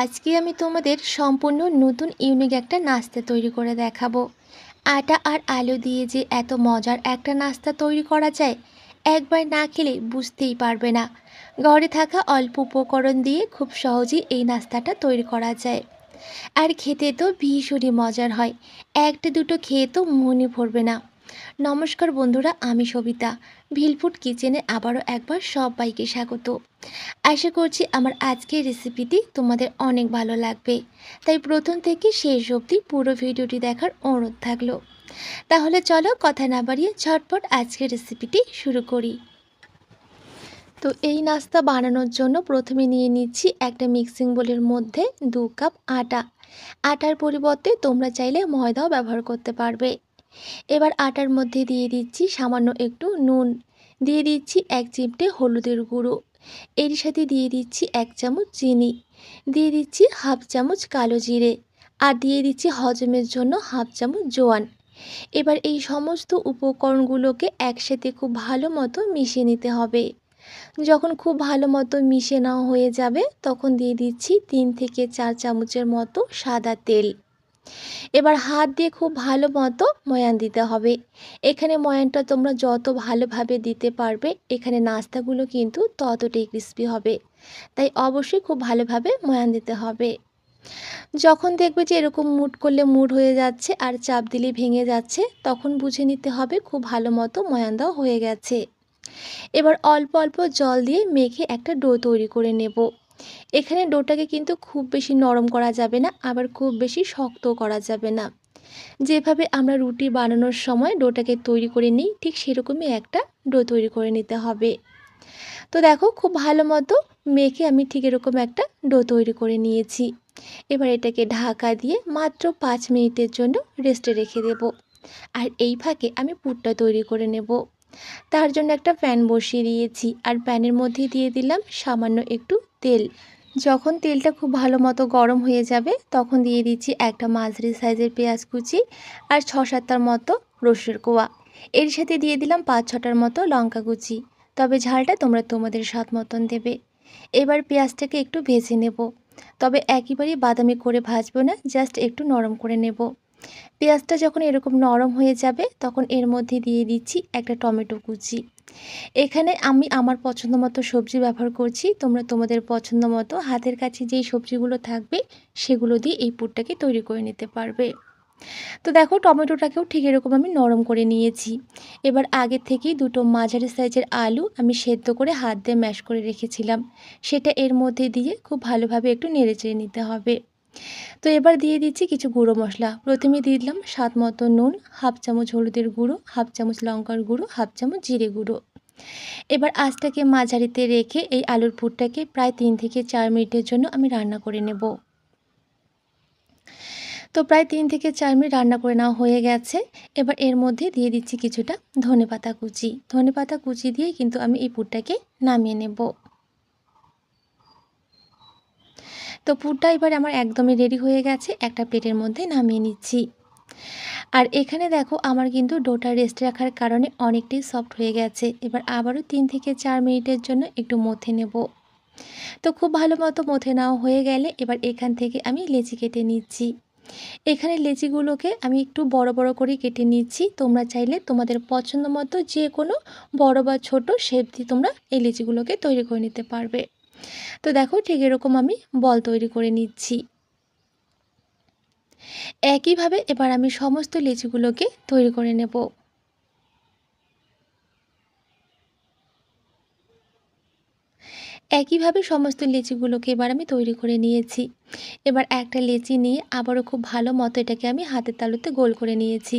আজকে আমি তোমাদের সম্পূর্ণ নতুন ইউনিক একটা নাস্তা তৈরি করে দেখাবো। আটা আর আলু দিয়ে যে এত মজার একটা নাস্তা তৈরি করা যায়, একবার না খেলে বুঝতেই পারবে না। ঘরে থাকা অল্প উপকরণ দিয়ে খুব সহজেই এই নাস্তাটা তৈরি করা যায়। আর খেতে তো ভীষণই মজার হয়, একটা দুটো খেয়ে তো মনে ভরবে না। নমস্কার বন্ধুরা, আমি সবিতা। ভিলফুড কিচেনে আবারও একবার সবাইকে স্বাগত। আশা করছি আমার আজকের রেসিপিটি তোমাদের অনেক ভালো লাগবে। তাই প্রথম থেকে শেষ অবধি পুরো ভিডিওটি দেখার অনুরোধ থাকল। তাহলে চলো কথা না বাড়িয়ে ঝটপট আজকের রেসিপিটি শুরু করি। তো এই নাস্তা বানানোর জন্য প্রথমে নিয়ে নিচ্ছি একটা মিক্সিং বোলের মধ্যে দু কাপ আটা। আটার পরিবর্তে তোমরা চাইলে ময়দাও ব্যবহার করতে পারবে। এবার আটার মধ্যে দিয়ে দিচ্ছি সামান্য একটু নুন। দিয়ে দিচ্ছি এক চিমটে হলুদের গুঁড়ো। এর সাথে দিয়ে দিচ্ছি এক চামচ চিনি। দিয়ে দিচ্ছি হাফ চামচ কালো জিরে। আর দিয়ে দিচ্ছি হজমের জন্য হাফ চামচ জোয়ান। এবার এই সমস্ত উপকরণগুলোকে একসাথে খুব ভালো মতো মিশিয়ে নিতে হবে। যখন খুব ভালো মতো মিশে নেওয়া হয়ে যাবে, তখন দিয়ে দিচ্ছি তিন থেকে চার চামচের মতো সাদা তেল। এবার হাত দিয়ে খুব ভালো মতো ময়ান দিতে হবে। এখানে ময়ানটা তোমরা যত ভালোভাবে দিতে পারবে, এখানে নাস্তাগুলো কিন্তু ততটাই ক্রিস্পি হবে। তাই অবশ্যই খুব ভালোভাবে ময়ান দিতে হবে। যখন দেখবে যে এরকম মুট করলে মুট হয়ে যাচ্ছে আর চাপ দিলে ভেঙে যাচ্ছে, তখন বুঝে নিতে হবে খুব ভালো মতো ময়ান দেওয়া হয়ে গেছে। এবার অল্প অল্প জল দিয়ে মেখে একটা ডো তৈরি করে নেব। এখানে ডোটাকে কিন্তু খুব বেশি নরম করা যাবে না, আবার খুব বেশি শক্ত করা যাবে না। যেভাবে আমরা রুটি বানানোর সময় ডোটাকে তৈরি করে নিই, ঠিক সেরকমই একটা ডো তৈরি করে নিতে হবে। তো দেখো, খুব ভালো মতো মেখে আমি ঠিক এরকম একটা ডো তৈরি করে নিয়েছি। এবার এটাকে ঢাকা দিয়ে মাত্র পাঁচ মিনিটের জন্য রেস্টে রেখে দেব। আর এই ফাঁকে আমি পুরটা তৈরি করে নেব। তার জন্য একটা প্যান বসিয়ে দিয়েছি, আর প্যানের মধ্যে দিয়ে দিলাম সামান্য একটু তেল। যখন তেলটা খুব ভালো মতো গরম হয়ে যাবে, তখন দিয়ে দিচ্ছি একটা মাঝারি সাইজের পেঁয়াজ কুচি আর ছ সাতটার মতো রসুর কোয়া। এর সাথে দিয়ে দিলাম পাঁচ ছটার মতো লঙ্কা কুচি। তবে ঝালটা তোমরা তোমাদের স্বাদ মতন দেবে। এবার পেঁয়াজটাকে একটু ভেজে নেব। তবে একেবারেই বাদামি করে ভাজবো না, জাস্ট একটু নরম করে নেব। পেঁয়াজটা যখন এরকম নরম হয়ে যাবে, তখন এর মধ্যে দিয়ে দিচ্ছি একটা টমেটো কুচি। এখানে আমি আমার পছন্দ মতো সবজি ব্যবহার করছি। তোমরা তোমাদের পছন্দ মতো হাতের কাছে যেই সবজিগুলো থাকবে, সেগুলো দিয়ে এই পুরটাকে তৈরি করে নিতে পারবে। তো দেখো, টমেটোটাকেও ঠিক এরকম আমি নরম করে নিয়েছি। এবার আগে থেকেই দুটো মাঝারি সাইজের আলু আমি সেদ্ধ করে হাত দিয়ে ম্যাশ করে রেখেছিলাম। সেটা এর মধ্যে দিয়ে খুব ভালোভাবে একটু নেড়ে চেড়ে নিতে হবে। তো এবার দিয়ে দিচ্ছি কিছু গুঁড়ো মশলা। প্রথমে দিয়ে দিলাম স্বাদ মতো নুন, হাফ চামচ হলুদের গুঁড়ো, হাফ চামচ লঙ্কার গুঁড়ো, হাফ চামচ জিরে গুঁড়ো। এবার আঁচটাকে মাঝারিতে রেখে এই আলুর পুরটাকে প্রায় তিন থেকে চার মিনিটের জন্য আমি রান্না করে নেব। তো প্রায় তিন থেকে চার মিনিট রান্না করে নেওয়া হয়ে গেছে। এবার এর মধ্যে দিয়ে দিচ্ছি কিছুটা ধনে পাতা কুচি। ধনে পাতা কুচি দিয়ে কিন্তু আমি এই পুরটাকে নামিয়ে নেব। তো পুরটা এবার আমার একদমই রেডি হয়ে গেছে, একটা প্লেটের মধ্যে নামিয়ে নিচ্ছি। আর এখানে দেখো আমার কিন্তু ডোটা রেস্ট রাখার কারণে অনেকটাই সফট হয়ে গেছে, এবার আবারও তিন থেকে চার মিনিটের জন্য একটু মথে নেব। তো খুব ভালো মতো মথে নেওয়া হয়ে গেলে এবার এখান থেকে আমি লেচি কেটে নিচ্ছি। এখানে লেচিগুলোকে আমি একটু বড় বড় করে কেটে নিচ্ছি, তোমরা চাইলে তোমাদের পছন্দ মতো যে কোনো বড় বা ছোট শেপ দিয়ে তোমরা এই লেচিগুলোকে তৈরি করে নিতে পারবে। তো দেখো ঠিক এরকম আমি বল তৈরি করে নিচ্ছি। একইভাবে এবার আমি সমস্ত লিচুগুলোকে তৈরি করে নেব। একইভাবে সমস্ত লেচিগুলোকে এবার আমি তৈরি করে নিয়েছি। এবার একটা লিচি নিয়ে আবারও খুব ভালো মতো এটাকে আমি হাতের তালুতে গোল করে নিয়েছি।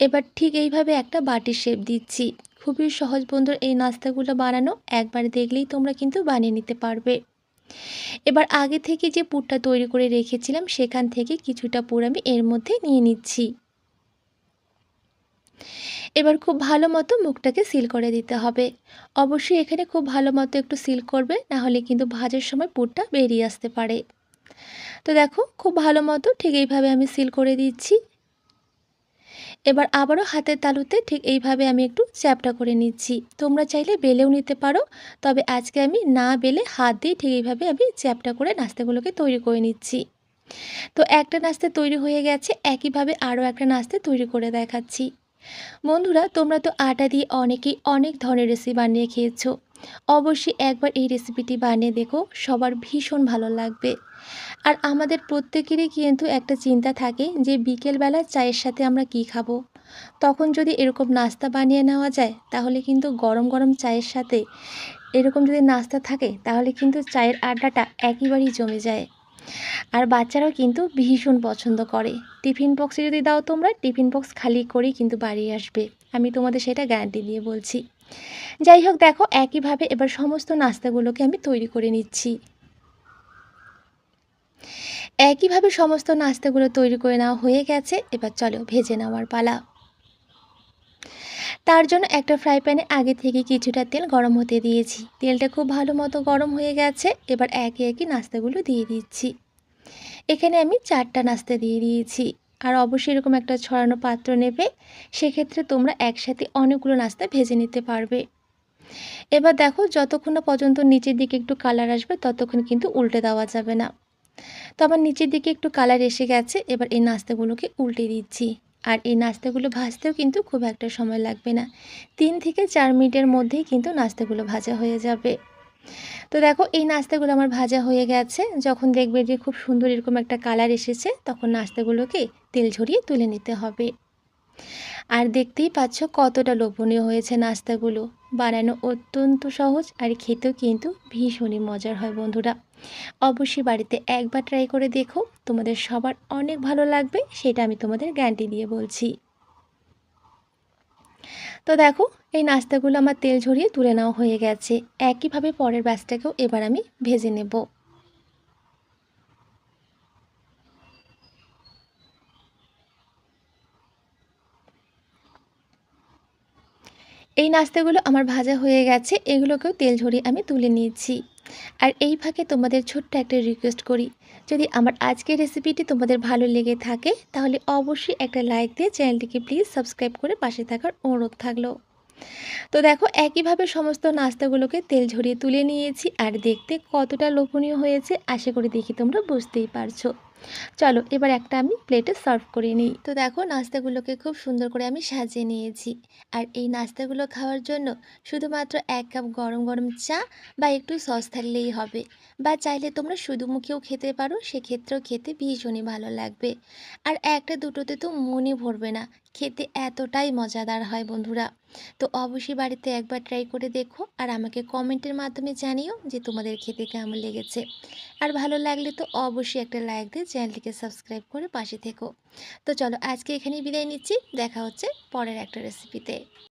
এবার ঠিক এইভাবে একটা বাটির শেপ দিচ্ছি। খুবই সহজ বন্ধুর এই নাস্তাগুলো বানানো একবার দেখলেই তোমরা কিন্তু বানিয়ে নিতে পারবে। এবার আগে থেকে যে পুরটা তৈরি করে রেখেছিলাম, সেখান থেকে কিছুটা পুর আমি এর মধ্যে নিয়ে নিচ্ছি। এবার খুব ভালো মতো মুখটাকে সিল করে দিতে হবে। অবশ্যই এখানে খুব ভালো মতো একটু সিল করবে, না হলে কিন্তু ভাজার সময় পুরটা বেরিয়ে আসতে পারে। তো দেখো, খুব ভালো মতো ঠিক এইভাবে আমি সিল করে দিচ্ছি। এবার আবারও হাতের তালুতে ঠিক এইভাবে আমি একটু চ্যাপটা করে নিচ্ছি। তোমরা চাইলে বেলেও নিতে পারো, তবে আজকে আমি না বেলে হাত দিয়ে ঠিক এইভাবে আমি চ্যাপটা করে নাস্তাগুলোকে তৈরি করে নিচ্ছি। তো একটা নাস্তা তৈরি হয়ে গেছে, একইভাবে আরও একটা নাস্তা তৈরি করে দেখাচ্ছি। বন্ধুরা, তোমরা তো আটা দিয়ে অনেকেই অনেক ধরনের রেসিপি বানিয়ে খেয়েছো। অবশ্যই একবার এই রেসিপিটি বানিয়ে দেখো, সবার ভীষণ ভালো লাগবে। আর আমাদের প্রত্যেকেরই কিন্তু একটা চিন্তা থাকে যে বিকেলবেলা চায়ের সাথে আমরা কি খাব। তখন যদি এরকম নাস্তা বানিয়ে নেওয়া যায়, তাহলে কিন্তু গরম গরম চায়ের সাথে এরকম যদি নাস্তা থাকে, তাহলে কিন্তু চায়ের আড্ডাটা একেবারেই জমে যায়। আর বাচ্চারাও কিন্তু ভীষণ পছন্দ করে। টিফিন বক্সে যদি দাও তোমরা, টিফিন বক্স খালি করেই কিন্তু বাড়ি আসবে। আমি তোমাদের সেটা গ্যারান্টি দিয়ে বলছি। যাই হোক, দেখো, একইভাবে এবার সমস্ত নাস্তাগুলোকে আমি তৈরি করে নিচ্ছি। একইভাবে সমস্ত নাস্তাগুলো তৈরি করে নেওয়া হয়ে গেছে, এবার চলো ভেজে নেওয়ার পালা। তার জন্য একটা ফ্রাই প্যানে আগে থেকে কিছুটা তেল গরম হতে দিয়েছি। তেলটা খুব ভালো মতো গরম হয়ে গেছে, এবার একে একে নাস্তাগুলো দিয়ে দিচ্ছি। এখানে আমি চারটা নাস্তা দিয়ে দিয়েছি, আর অবশ্যই এরকম একটা ছড়ানো পাত্র নেবে, সেক্ষেত্রে তোমরা একসাথে অনেকগুলো নাস্তা ভেজে নিতে পারবে। এবার দেখো যতক্ষণ না পর্যন্ত নিচের দিকে একটু কালার আসবে, ততক্ষণ কিন্তু উল্টে দেওয়া যাবে না। তো আমার নিচের দিকে একটু কালার এসে গেছে, এবার এই নাস্তাগুলোকে উল্টে দিচ্ছি। আর এই নাস্তাগুলো ভাজতেও কিন্তু খুব একটা সময় লাগবে না। তিন থেকে চার মিনিটের মধ্যেই কিন্তু নাস্তাগুলো ভাজা হয়ে যাবে। তো দেখো, এই নাস্তাগুলো আমার ভাজা হয়ে গেছে। যখন দেখবে যে খুব সুন্দর এরকম একটা কালার এসেছে, তখন নাস্তাগুলোকে তেল ঝরিয়ে তুলে নিতে হবে। আর দেখতেই পাচ্ছ কতটা লোভনীয় হয়েছে নাস্তাগুলো। বানানো অত্যন্ত সহজ আর খেতেও কিন্তু ভীষণই মজার হয় বন্ধুরা। অবশ্যই বাড়িতে একবার ট্রাই করে দেখো, তোমাদের সবার অনেক ভালো লাগবে, সেটা আমি তোমাদের গ্যারান্টি দিয়ে বলছি। তো দেখো, এই নাস্তাগুলো আমার তেল ঝরিয়ে তুলে নেওয়া হয়ে গেছে। একইভাবে পরের ব্যাচটাকেও এবার আমি ভেজে নেব। এই নাস্তাগুলো আমার ভাজা হয়ে গেছে, এগুলোকেও তেল ঝরিয়ে আমি তুলে নিয়েছি। আর এই ফাঁকে তোমাদের ছোট্ট একটা রিকোয়েস্ট করি। যদি আমার আজকের রেসিপিটি তোমাদের ভালো লেগে থাকে, তাহলে অবশ্যই একটা লাইক দিয়ে চ্যানেলটিকে প্লিজ সাবস্ক্রাইব করে পাশে থাকার অনুরোধ থাকল। তো দেখো, একইভাবে সমস্ত নাস্তাগুলোকে তেল ঝরিয়ে তুলে নিয়েছি, আর দেখতে কতটা লোভনীয় হয়েছে, আশা করি দেখি তোমরা বুঝতেই পারছ। চলো, এবার একটা আমি প্লেটে সার্ভ করে নিই। তো দেখো, নাস্তাগুলোকে খুব সুন্দর করে আমি সাজিয়ে নিয়েছি। আর এই নাস্তাগুলো খাওয়ার জন্য শুধুমাত্র এক কাপ গরম গরম চা বা একটু সস থাকলেই হবে। বা চাইলে তোমরা শুধু মুখেও খেতে পারো, সেক্ষেত্রেও খেতে ভীষণই ভালো লাগবে। আর একটা দুটোতে তো মনে ভরবে না। খেতে এতটাই মজাদার হয় বন্ধুরা। তো অবশ্যই বাড়িতে একবার ট্রাই করে দেখো আর আমাকে কমেন্টের মাধ্যমে জানিও যে তোমাদের খেতে কেমন লেগেছে। আর ভালো লাগলে তো অবশ্যই একটা লাইক দিয়ে চ্যানেলটিকে সাবস্ক্রাইব করে পাশে থেকো। তো চলো আজকে এখানেই বিদায় নিচ্ছি, দেখা হচ্ছে পরের একটা রেসিপিতে